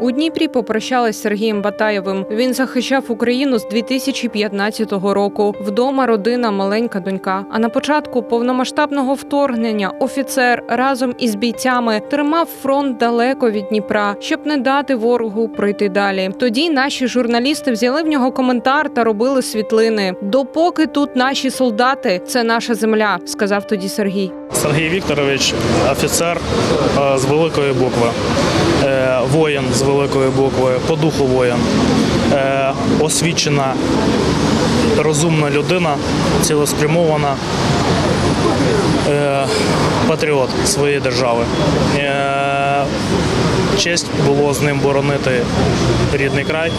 У Дніпрі попрощались з Сергієм Батаєвим. Він захищав Україну з 2015 року. Вдома родина, маленька донька. А на початку повномасштабного вторгнення офіцер разом із бійцями тримав фронт далеко від Дніпра, щоб не дати ворогу пройти далі. Тоді наші журналісти взяли в нього коментар та робили світлини. Допоки тут наші солдати, це наша земля, сказав тоді Сергій. Сергій Вікторович, офіцер е, з великої букви, е, воїн з великої букви, по духу воїн, е, освічена, розумна людина, цілеспрямована, патріот своєї держави. Честь було з ним боронити рідний край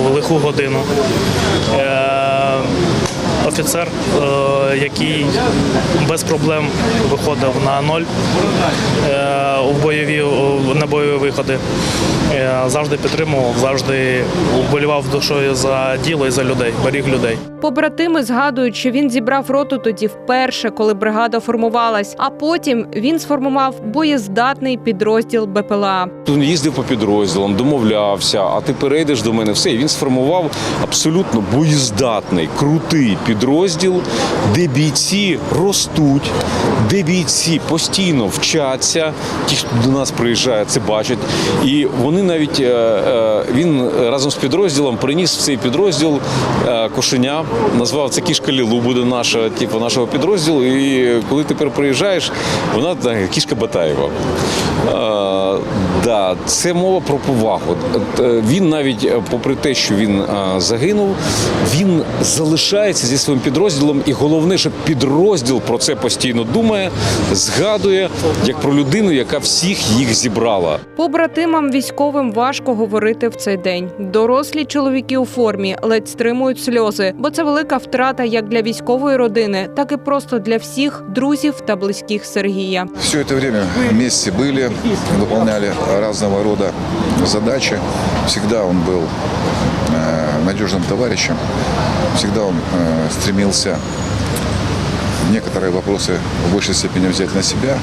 у лиху годину. Офіцер, який без проблем виходив на ноль е, у бойові на бойові виходи. Е, Завжди підтримував, завжди вболівав душою за діло і за людей, беріг людей. Побратими згадують, що він зібрав роту тоді вперше, коли бригада формувалась. А потім він сформував боєздатний підрозділ БПЛА. Він їздив по підрозділам, домовлявся, а ти перейдеш до мене. Все, І він сформував абсолютно боєздатний, крутий підрозділ, де бійці ростуть, де бійці постійно вчаться. Ті, хто до нас приїжджає, це бачать. І вони навіть е, е, він разом з підрозділом приніс в цей підрозділ е, кошеня, назвав це кішка Лілу, буде наша, типу, нашого підрозділу. І коли тепер приїжджаєш, вона кішка Батаєва. Е, да, це мова про повагу. Е, Він навіть, е, попри те, що він е, загинув, він залишається зі своїм підрозділом, і головне, що підрозділ про це постійно думає, згадує як про людину, яка всіх їх зібрала. Побратимам військовим важко говорити в цей день. Дорослі чоловіки у формі ледь стримують сльози, бо це велика втрата як для військової родини, так і просто для всіх друзів та близьких Сергія. Все это время вместе были, выполняли Разного рода задачи. Всегда он был э, надежным товарищем, всегда он э, стремился некоторые вопросы в большей степени взять на себя.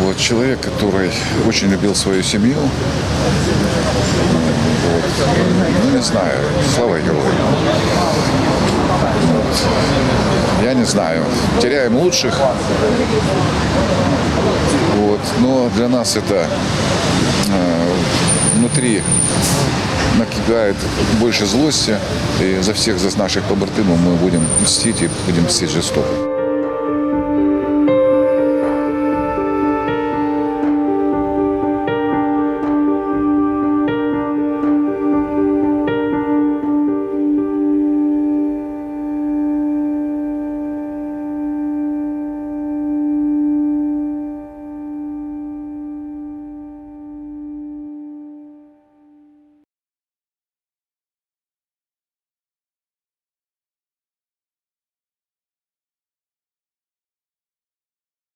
Вот, человек, который очень любил свою семью. Вот, ну, не знаю, слава герою. знаю. Теряем лучших. Вот. Но для нас это э, внутри накипает больше злости. И за всех, за наших побратимов мы будем мстить и будем мстить жестоко.